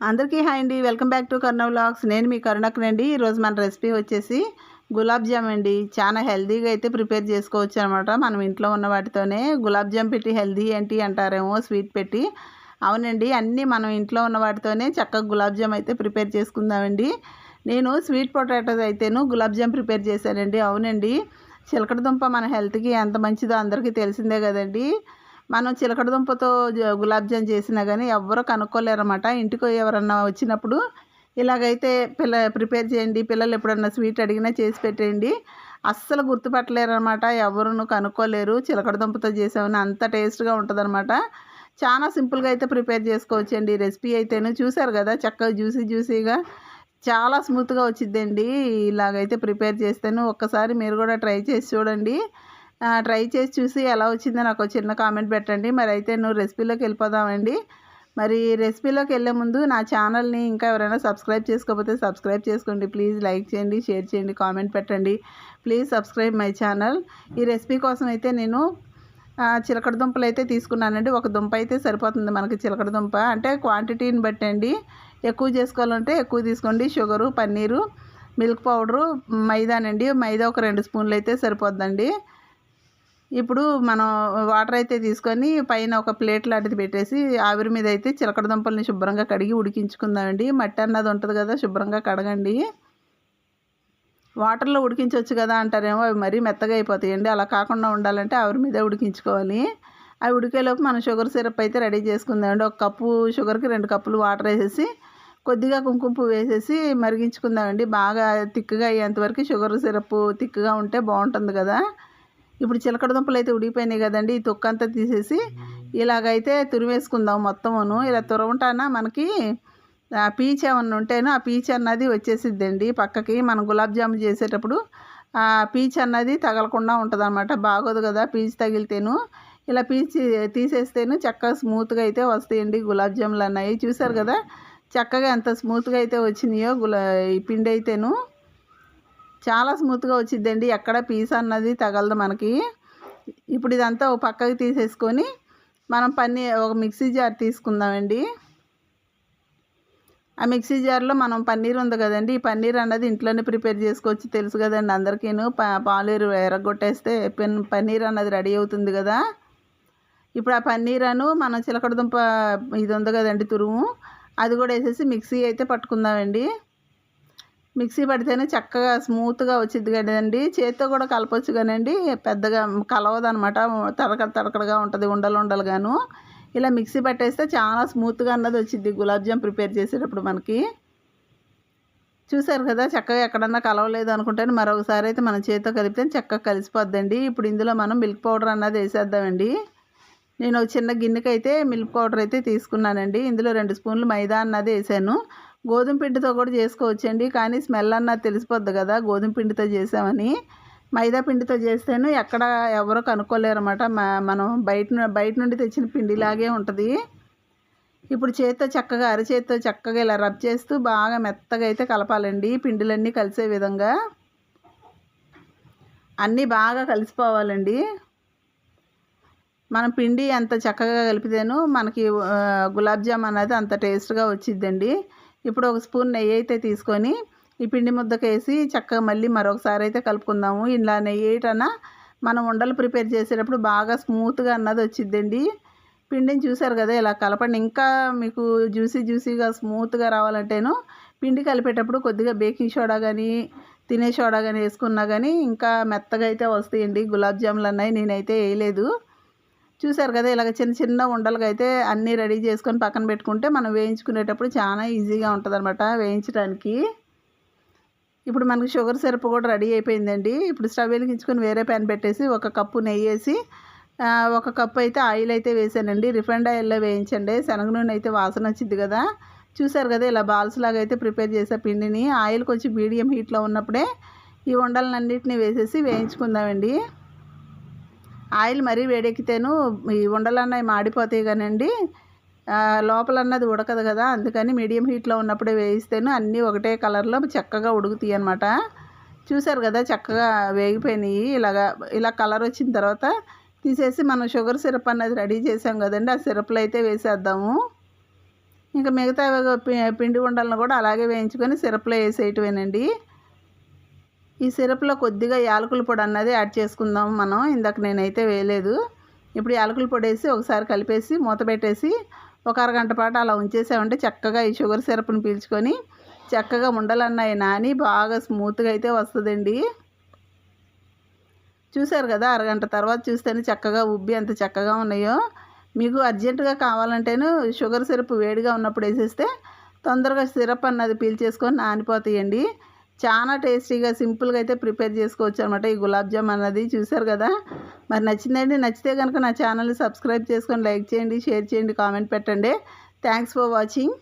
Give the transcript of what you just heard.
అందరికీ హాయ్ అండి. Welcome back to Karna vlogs నేను మీ కరుణకునండి ఈరోజు మన రెసిపీ వచ్చేసి గులాబ్ జామ్ అండి. చాలా హెల్తీగా అయితే ప్రిపేర్ చేసుకోవచ్చు అనమాట మనం ఇంట్లో ఉన్న వాటితోనే గులాబ్ జామ్ పెట్టి హెల్తీ ఏంటి అంటారేమో స్వీట్ పెట్టి. అవునండి అన్నీ మనం ఇంట్లో ఉన్న వాటితోనే చక్కగా గులాబ్ జామ్ అయితే ప్రిపేర్ చేసుకుందామండి. నేను స్వీట్ పొటాటోస్ అయితేను గులాబ్ జామ్ ప్రిపేర్ చేశానండి. అవునండి చిలకడదుంప మన హెల్త్కి ఎంత మంచిదో అందరికీ తెలిసిందే కదండీ. మనం చిలకడ దుంపతో గులాబ్జామ్ చేసినా కానీ ఎవ్వరూ కనుక్కోలేరన్నమాట. ఇంటికి ఎవరన్నా వచ్చినప్పుడు ఇలాగైతే పిల్ల ప్రిపేర్ చేయండి పిల్లలు ఎప్పుడన్నా స్వీట్ అడిగినా చేసి పెట్టేయండి. అస్సలు గుర్తుపట్టలేరన్నమాట. ఎవరును కనుక్కోలేరు. చిలకడ దుంపతో చేసామని అంత టేస్ట్గా ఉంటుందన్నమాట. చాలా సింపుల్గా అయితే ప్రిపేర్ చేసుకోవచ్చండి. రెసిపీ అయితేను చూసారు కదా చక్కగా జ్యూసీ జ్యూసీగా చాలా స్మూత్గా వచ్చిద్దండి. ఇలాగైతే ప్రిపేర్ చేస్తాను ఒక్కసారి మీరు కూడా ట్రై చేసి చూడండి. ట్రై చేసి చూసి ఎలా వచ్చిందో నాకు ఒక చిన్న కామెంట్ పెట్టండి. మరి అయితే నువ్వు రెసిపీలోకి వెళ్ళిపోదామండి. మరి రెసిపీలోకి వెళ్ళే ముందు నా ఛానల్ని ఇంకా ఎవరైనా సబ్స్క్రైబ్ చేసుకోకపోతే సబ్స్క్రైబ్ చేసుకోండి. ప్లీజ్ లైక్ చేయండి షేర్ చేయండి కామెంట్ పెట్టండి. Please subscribe my channel. ఈ రెసిపీ కోసం అయితే నేను చిలకడ దుంపలు అయితే తీసుకున్నానండి. ఒక దుంప అయితే సరిపోతుంది మనకి చిలకడ దుంప. అంటే క్వాంటిటీని బట్టండి. ఎక్కువ చేసుకోవాలంటే ఎక్కువ తీసుకోండి. షుగరు పన్నీరు మిల్క్ పౌడరు మైదానండి. మైదా ఒక రెండు స్పూన్లు అయితే సరిపోద్దండి. ఇప్పుడు మనం వాటర్ అయితే తీసుకొని పైన ఒక ప్లేట్ లాంటిది పెట్టేసి ఆవిరి మీద అయితే చిలకడ దుంపల్ని శుభ్రంగా కడిగి ఉడికించుకుందామండి. మట్టి అన్నది ఉంటుంది కదా శుభ్రంగా కడగండి. వాటర్లో ఉడికించవచ్చు కదా అంటారేమో అవి మరీ మెత్తగా అయిపోతాయండి. అలా కాకుండా ఉండాలంటే ఆవిరి మీద ఉడికించుకోవాలి. అవి ఉడికేలోపు మనం షుగర్ సిరప్ అయితే రెడీ చేసుకుందామండి. ఒక కప్పు షుగర్కి రెండు కప్పులు వాటర్ వేసేసి కొద్దిగా కుంకుమ పువ్వు వేసేసి మరిగించుకుందామండి. బాగా తిక్కుగా అయ్యేంతవరకు షుగర్ సిరప్ తిక్కుగా ఉంటే బాగుంటుంది కదా. ఇప్పుడు చిలకడ దుంపలు అయితే ఉడిగిపోయినాయి కదండి. ఈ తొక్క అంతా తీసేసి ఇలాగైతే తురివేసుకుందాం మొత్తమును. ఇలా తురవటాన మనకి ఆ పీచ్ ఏమన్నా ఉంటేనో ఆ పీచ్ అన్నది వచ్చేసిద్దండి పక్కకి. మనం గులాబ్ జామున్ చేసేటప్పుడు ఆ పీచ్ అన్నది తగలకుండా ఉంటుందన్నమాట. బాగోదు కదా పీచ్ తగిలితేను. ఇలా పీచ్ తీసేస్తేను చక్కగా స్మూత్గా అయితే వస్తాయండి గులాబ్ జాములు అన్నాయి చూసారు కదా? చక్కగా ఎంత స్మూత్గా అయితే వచ్చినాయో గులా ఈ పిండి అయితేను. చాలా స్మూత్గా వచ్చిద్దండి. ఎక్కడ పీస్ అన్నది తగలదు మనకి. ఇప్పుడు ఇదంతా ఒక పక్కకి తీసేసుకొని మనం పన్నీర్ ఒక మిక్సీ జార్ తీసుకుందామండి. ఆ మిక్సీ జార్లో మనం పన్నీర్ ఉంది కదండి. ఈ పన్నీర్ అన్నది ఇంట్లోనే ప్రిపేర్ చేసుకోవచ్చు. తెలుసు కదండి అందరికీను. పాలేరు ఎరగొట్టేస్తే పెన్ పన్నీర్ అన్నది రెడీ అవుతుంది కదా. ఇప్పుడు ఆ పన్నీర్ అను మనం చిలకడదుంప ఇది ఉంది కదండి తురుము. అది కూడా వేసేసి మిక్సీ అయితే పట్టుకుందామండి. మిక్సీ పడితేనే చక్కగా స్మూత్గా వచ్చింది కదండి. చేత్తో కూడా కలపచ్చు కానండి. పెద్దగా కలవదు అనమాట తడకడ తడకడగా ఉంటుంది ఉండలు ఉండలుగాను. ఇలా మిక్సీ పట్టేస్తే చాలా స్మూత్గా అన్నది వచ్చింది గులాబ్ జామ్ ప్రిపేర్ చేసేటప్పుడు మనకి. చూసారు కదా చక్కగా ఎక్కడన్నా కలవలేదు అనుకుంటే మరొకసారి అయితే మనం చేతితో కలిపితే చక్కగా కలిసిపోద్దండి. ఇప్పుడు ఇందులో మనం మిల్క్ పౌడర్ అన్నది వేసేద్దామండి. నేను ఒక చిన్న గిన్నెకైతే అయితే మిల్క్ పౌడర్ అయితే తీసుకున్నానండి. ఇందులో రెండు స్పూన్లు మైదా అన్నది వేసాను. గోధుమ పిండితో కూడా చేసుకోవచ్చండి. కానీ స్మెల్ అన్నది తెలిసిపోద్ది కదా గోధుమ పిండితో చేసామని. మైదా పిండితో చేస్తేను ఎక్కడ ఎవరో కనుక్కోలేరు అనమాట మనం బయట బయట నుండి తెచ్చిన పిండిలాగే ఉంటుంది. ఇప్పుడు చేత్తో చక్కగా అరచేతితో చక్కగా ఇలా రబ్ చేస్తూ బాగా మెత్తగా అయితే కలపాలండి. పిండిలన్నీ కలిసే విధంగా. అన్నీ బాగా కలిసిపోవాలండి. మనం పిండి ఎంత చక్కగా కలిపితేను మనకి గులాబ్ జామ్ అనేది అంత టేస్ట్గా వచ్చిద్దండి. ఇప్పుడు ఒక స్పూన్ నెయ్యి అయితే తీసుకొని ఈ పిండి ముద్దకేసి చక్కగా మళ్ళీ మరొకసారి అయితే కలుపుకుందాము. ఇలా నెయ్యి మనం ఉండలు ప్రిపేర్ చేసేటప్పుడు బాగా స్మూత్గా అన్నది వచ్చిద్దండి. పిండిని చూసారు కదా ఇలా కలపండి. ఇంకా మీకు జ్యూసీ జ్యూసీగా స్మూత్గా రావాలంటేను పిండి కలిపేటప్పుడు కొద్దిగా బేకింగ్ సోడా కానీ తినే సోడా కానీ వేసుకున్నా కానీ ఇంకా మెత్తగా అయితే వస్తాయండి. గులాబ్ జాములు అన్నాయి నేనైతే వేయలేదు. చూసారు కదా ఇలాగ చిన్న చిన్న ఉండలుగా అయితే అన్నీ రెడీ చేసుకొని పక్కన పెట్టుకుంటే మనం వేయించుకునేటప్పుడు చాలా ఈజీగా ఉంటుంది అనమాట వేయించడానికి. ఇప్పుడు మనకి షుగర్ సిరప్ కూడా రెడీ అయిపోయిందండి. ఇప్పుడు స్టవ్ వెలిగించుకొని వేరే ప్యాన్ పెట్టేసి ఒక కప్పు నెయ్యి వేసి ఒక కప్పు అయితే ఆయిల్ అయితే వేసానండి. రిఫైండ్ ఆయిల్లో వేయించండి. శనగ నూనె అయితే వాసన వచ్చింది కదా. చూసారు కదా ఇలా బాల్స్ లాగా అయితే ప్రిపేర్ చేసే పిండిని. ఆయిల్ కొంచెం మీడియం హీట్లో ఉన్నప్పుడే ఈ ఉండలన్నింటినీ వేసేసి వేయించుకుందామండి. ఆయిల్ మరీ వేడెక్కితేను ఈ ఉండలన్నవి మాడిపోతాయి కానండి. లోపలన్నది ఉడకదు కదా అందుకని మీడియం హీట్లో ఉన్నప్పుడే వేయిస్తేను అన్నీ ఒకటే కలర్లో చక్కగా ఉడుకుతాయి అనమాట చూసారు కదా చక్కగా వేగిపోయినాయి. ఇలాగా ఇలా కలర్ వచ్చిన తర్వాత తీసేసి మనం షుగర్ సిరప్ అన్నది రెడీ చేసాం కదండి ఆ సిరప్లో అయితే వేసేద్దాము. ఇంకా మిగతా పిండి ఉండలను కూడా అలాగే వేయించుకొని సిరప్లో వేసేయటమేనండి. ఈ సిరప్లో కొద్దిగా యాలకుల పొడి అన్నది యాడ్ చేసుకుందాం మనం. ఇందాక నేనైతే వేయలేదు. ఇప్పుడు యాలకుల పొడి వేసి ఒకసారి కలిపేసి మూత పెట్టేసి ఒక అరగంట పాటు అలా ఉంచేసామంటే చక్కగా ఈ షుగర్ సిరప్ని పీల్చుకొని చక్కగా ఉండలన్నాయి నాని బాగా స్మూత్గా అయితే వస్తుందండి. చూశారు కదా అరగంట తర్వాత చూస్తేనే చక్కగా ఉబ్బి ఎంత చక్కగా ఉన్నాయో. మీకు అర్జెంటుగా కావాలంటేను షుగర్ సిరప్ వేడిగా ఉన్నప్పుడు వేసేస్తే తొందరగా సిరప్ అన్నది పీల్చేసుకొని నానిపోతాయండి. చాలా టేస్టీగా సింపుల్గా అయితే ప్రిపేర్ చేసుకోవచ్చు అనమాట ఈ గులాబ్ జామ్ అన్నది. చూశారు కదా? మరి నచ్చిందండి నచ్చితే కనుక నా ఛానల్ని సబ్స్క్రైబ్ చేసుకొని లైక్ చేయండి షేర్ చేయండి కామెంట్ పెట్టండి. Thanks for watching.